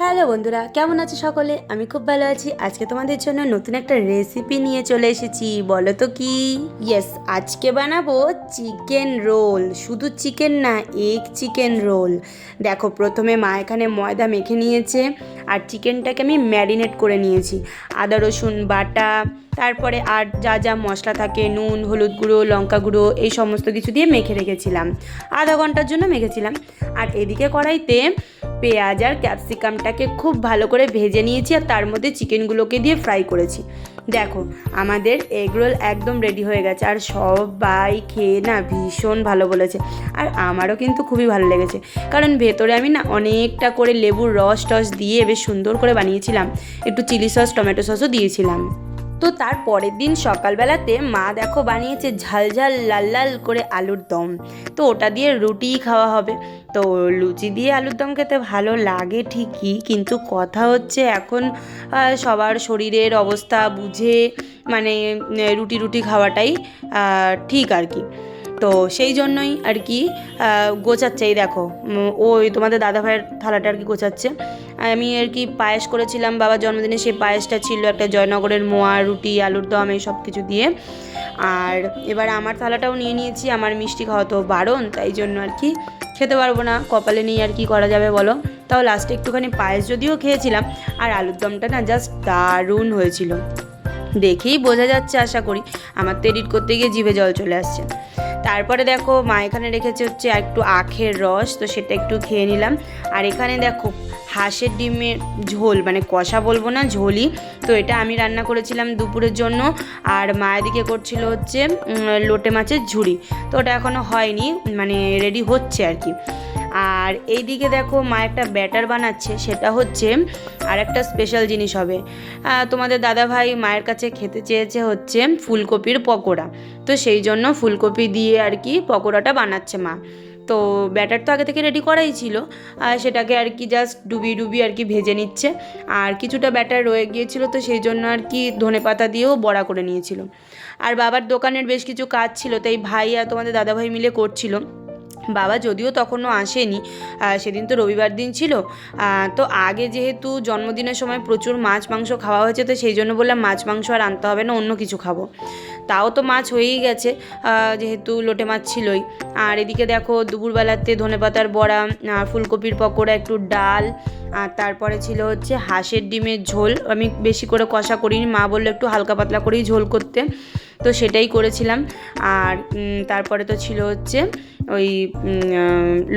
Hello বন্ধুরা, কেমন আছো সকলে? আমি খুব ভালো আছি। আজকে তোমাদের জন্য নতুন একটা রেসিপি নিয়ে চলে এসেছি, বলো তো কি? ইয়েস আজকে বানাবো চিকেন রোল শুধু চিকেন না এগ চিকেন রোল দেখো, প্রথমে মা এখানে ময়দা মেখে নিয়েছে, আর চিকেনটাকে আমি ম্যারিনেট করে নিয়েছি। আদা, রসুন, বাটা তারপরে আর যা যা মশলা থাকে, নুন, হলুদ গুঁড়ো, লঙ্কা গুঁড়ো, এই সমস্ত কিছু দিয়ে মেখে রেখেছিলাম। আধা ঘণ্টার জন্য মেখেছিলাম। আর এদিকে কড়াইতে পেঁয়াজ আর ক্যাপসিকামটাকে খুব ভালো করে ভেজে নিয়েছি আর তার মধ্যে চিকেনগুলোকে দিয়ে ফ্রাই করেছি। দেখো, আমাদের এগরোল একদম রেডি হয়ে গেছে আর সবাই খেয়ে না ভীষণ ভালো বলেছে। আর আমারও কিন্তু খুবই ভালো লেগেছে। কারণ ভেতরে আমি না অনেকটা করে লেবুর রস টস দিয়ে বেশ সুন্দর করে বানিয়েছিলাম। একটু চিলি সস, টমেটো সসও দিয়েছিলাম। তো তার পরের দিন সকালবেলাতে মা দেখো বানিয়েছে ঝাল ঝাল, লাল লাল করে আলুর দম। তো ওটা দিয়ে রুটি খাওয়া হবে। তো লুচি দিয়ে আলুর দম খেতে ভালো লাগে ঠিকই, কিন্তু কথা হচ্ছে এখন সবার শরীরের অবস্থা বুঝে মানে রুটি রুটি খাওয়াটাই ঠিক আর কি। তো সেই জন্যই আর কি গোছাচ্ছে। এই দেখো ওই তোমাদের দাদা ভাইয়ের থালাটা আর কি গোছাচ্ছে। আমি আর কি পায়েস করেছিলাম, বাবার জন্মদিনে সেই পায়েসটা ছিল একটা জয়নগরের মোয়া, রুটি, আলুর দম, এই সব কিছু দিয়ে। আর এবার আমার থালাটাও নিয়ে নিয়েছি, আমার মিষ্টি খাওয়া তো বারণ, তাই জন্য আর কি খেতে পারব না, কপালে নিয়ে আর কি করা যাবে বলো? তাও লাস্টে একটুখানি পায়েস যদিও খেয়েছিলাম, আর আলুর দমটা না জাস্ট দারুণ হয়েছিল। দেখেই বোঝা যাচ্ছে, আশা করি, আমার তো এডিট করতে গিয়ে জিভে জল চলে আসছে। তারপরে দেখো, মা এখানে রেখেছে হচ্ছে একটু আখের রস, তো সেটা একটু খেয়ে নিলাম। আর এখানে দেখো হাঁসের ডিমের ঝোল মানে কষা বলব না, ঝোলই। তো এটা আমি রান্না করেছিলাম দুপুরের জন্য। আর মায়ের দিকে করছিল হচ্ছে লোটে মাছের ঝুড়ি। তো ওটা এখনও হয়নি মানে রেডি হচ্ছে আর কি। আর এই দিকে দেখো, মা একটা ব্যাটার বানাচ্ছে, সেটা হচ্ছে আর একটা স্পেশাল জিনিস হবে। তোমাদের দাদা ভাই মায়ের কাছে খেতে চেয়েছে হচ্ছে ফুলকপির পকোড়া। তো সেই জন্য ফুলকপি দিয়ে আর কি পকোড়াটা বানাচ্ছে মা। তো ব্যাটার তো আগে থেকে রেডি করাই ছিল, আর সেটাকে আর কি জাস্ট ডুবি ডুবি আর কি ভেজে নিচ্ছে। আর কিছুটা ব্যাটার রয়ে গিয়েছিল তো সেই জন্য আর কি ধনে পাতা দিয়েও বড়া করে নিয়েছিল। আর বাবার দোকানের বেশ কিছু কাজ ছিল, তাই ভাই আর তোমাদের দাদাভাই মিলে করছিল। বাবা যদিও তখনও আসেনি সেদিন তো রবিবার দিন ছিল। তো আগে যেহেতু জন্মদিনের সময় প্রচুর মাছ, মাংস খাওয়া হয়েছে, তো সেই জন্য বললাম মাছ, মাংস আর আনতে হবে না, অন্য কিছু খাব। তাও তো মাছ হয়েই গেছে যেহেতু লোটে মাছ ছিলই। আর এদিকে দেখো দুপুরবেলাতে ধনেপাতার বড়া, আর ফুলকপির পকোড়া, একটু ডাল, আর তারপরে ছিল হচ্ছে হাঁসের ডিমের ঝোল। আমি বেশি করে কষা করিনি, মা বলল একটু হালকা পাতলা করেই ঝোল করতে, তো সেটাই করেছিলাম। আর তারপরে তো ছিল হচ্ছে ওই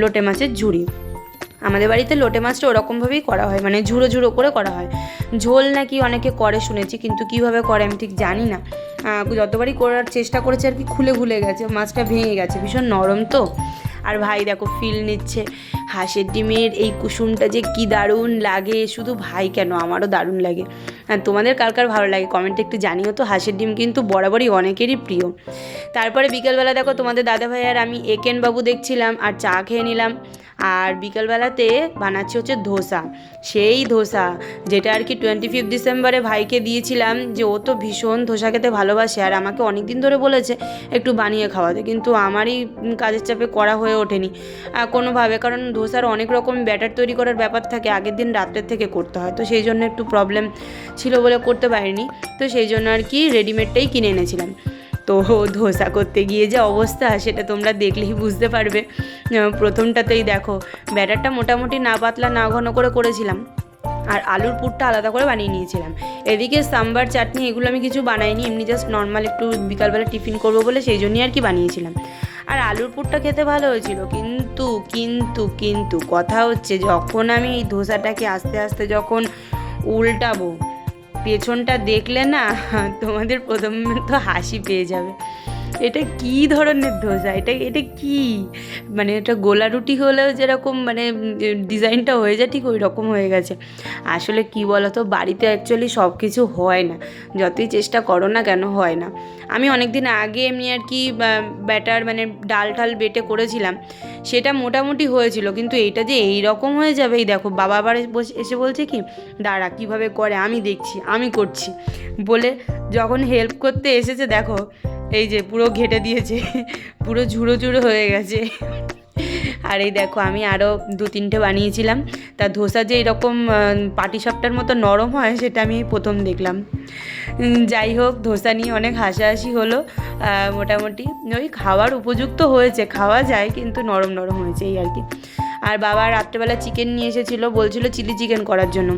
লোটে মাছের ঝুড়ি। আমাদের বাড়িতে লোটে মাছটা ওরকমভাবেই করা হয় মানে ঝুড়ো ঝুড়ো করে করা হয়। ঝোল নাকি অনেকে করে শুনেছি, কিন্তু কীভাবে করে আমি ঠিক জানি না। যতবারই করার চেষ্টা করেছে আর কি খুলে খুলে গেছে, মাছটা ভেঙে গেছে, ভীষণ নরম তো। আর ভাই দেখো ফিল নিচ্ছে। হাঁসের ডিমের এই কুসুমটা যে কি দারুণ লাগে, শুধু ভাই কেন? আমারও দারুণ লাগে। আর তোমাদের কার কার ভালো লাগে? কমেন্টে একটু জানিও তো, হাঁসের ডিম কিন্তু বরাবরই অনেকেরই প্রিয়। তারপরে বিকেলবেলা দেখো, তোমাদের দাদা ভাই আর আমি একেন বাবু দেখছিলাম আর চা খেয়ে নিলাম। আর বিকেলবেলাতে বানাচ্ছি হচ্ছে ধোসা। সেই ধোসা যেটা আর কি টোয়েন্টি ফিফথ ডিসেম্বরে ভাইকে দিয়েছিলাম যে ও তো ভীষণ ধোসা খেতে ভালোবাসে আর আমাকে অনেক দিন ধরে বলেছে একটু বানিয়ে খাওয়াতে। কিন্তু আমারই কাজের চাপে করা হয়ে ওঠেনি। কোনোভাবে, কারণ ধোসার অনেক রকম ব্যাটার তৈরি করার ব্যাপার থাকে, আগের দিন রাত্রের থেকে করতে হয়। তো সেই জন্য একটু প্রবলেম ছিল বলে করতে পারিনি। তো সেই জন্য আর কি রেডিমেডটাই কিনে এনেছিলাম। তো ধোসা করতে গিয়ে যে অবস্থা, সেটা তোমরা দেখলেই বুঝতে পারবে। প্রথমটাতেই দেখো, ব্যাটারটা মোটামুটি না পাতলা, না ঘন করে করেছিলাম। আর আলুর পুরটা আলাদা করে বানিয়ে নিয়েছিলাম। এদিকে সাম্বার চাটনি এগুলো আমি কিছু বানাইনি, এমনি জাস্ট নর্মাল একটু বিকালবেলা টিফিন করব বলে সেই জন্যই আর কি বানিয়েছিলাম। আর আলুর পুরটা খেতে ভালো হয়েছিল। কিন্তু কিন্তু কিন্তু কথা হচ্ছে যখন আমি এই ধোসাটাকে আস্তে আস্তে যখন উল্টাবো, পেছনটা দেখলে না, তোমাদের প্রথমে তো হাসি পেয়ে যাবে। এটা কি ধরনের ধোসা এটা এটা কি? মানে এটা গোলা রুটি হলেও যেরকম মানে ডিজাইনটা হয়ে যায়, ঠিক ওই রকম হয়ে গেছে। আসলে কি বলো তো বাড়িতে অ্যাকচুয়ালি সব কিছু হয় না। যতই চেষ্টা করো না কেন, হয় না। আমি অনেক দিন আগে এমনি আর কি ব্যাটার মানে ডাল ঠাল বেটে করেছিলাম। সেটা মোটামুটি হয়েছিল, কিন্তু এইটা যে এই রকম হয়ে যাবে, এই দেখো, বাবা আবার এসে বলছে কি, দাঁড়া, কীভাবে করে? আমি দেখছি, আমি করছি। বলে যখন হেল্প করতে এসেছে, দেখো এই যে পুরো ঘেটে দিয়েছে, পুরো ঝুড়ো ঝুড়ো হয়ে গেছে। আর এই দেখো, আমি আরও দু তিনটে বানিয়েছিলাম। তা ধোসা যে এরকম পাটিসাপটার মতো নরম হয়, সেটা আমি প্রথম দেখলাম। যাই হোক, ধোসা নিয়ে অনেক হাসাহাসি হলো। মোটামুটি ওই খাওয়ার উপযুক্ত হয়েছে, খাওয়া যায়, কিন্তু নরম নরম হয়েছে এই আর কি। আর বাবা রাত্রেবেলা চিকেন নিয়ে এসেছিল, বলছিল চিলি চিকেন করার জন্য।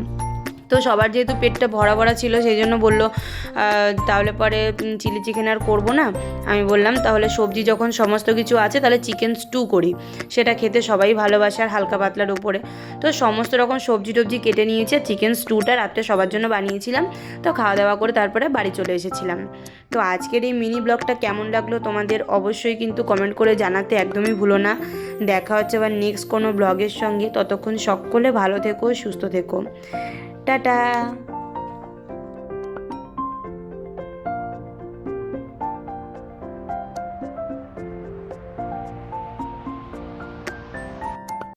তো সবার যেহেতু পেটটা ভরা ভরা ছিল, সেই জন্য বলল তাহলে পরে চিলি চিকেন আর করব না। আমি বললাম, তাহলে সবজি যখন সমস্ত কিছু আছে, তাহলে চিকেন স্টু করি। সেটা খেতে সবাই ভালোবাসে আর হালকা পাতলার উপরে। তো সমস্ত রকম সবজি টবজি কেটে নিয়েছে চিকেন স্টুটা রাত্রে সবার জন্য বানিয়েছিলাম। তো খাওয়া দাওয়া করে তারপরে বাড়ি চলে এসেছিলাম। তো আজকের এই মিনি ব্লগটা কেমন লাগল তোমাদের অবশ্যই কিন্তু কমেন্ট করে জানাতে একদমই ভুলো না। দেখা হচ্ছে আবার নেক্সট কোনো ব্লগের সঙ্গে। ততক্ষণ সকলে ভালো থেকো, সুস্থ থেকো। টাটা।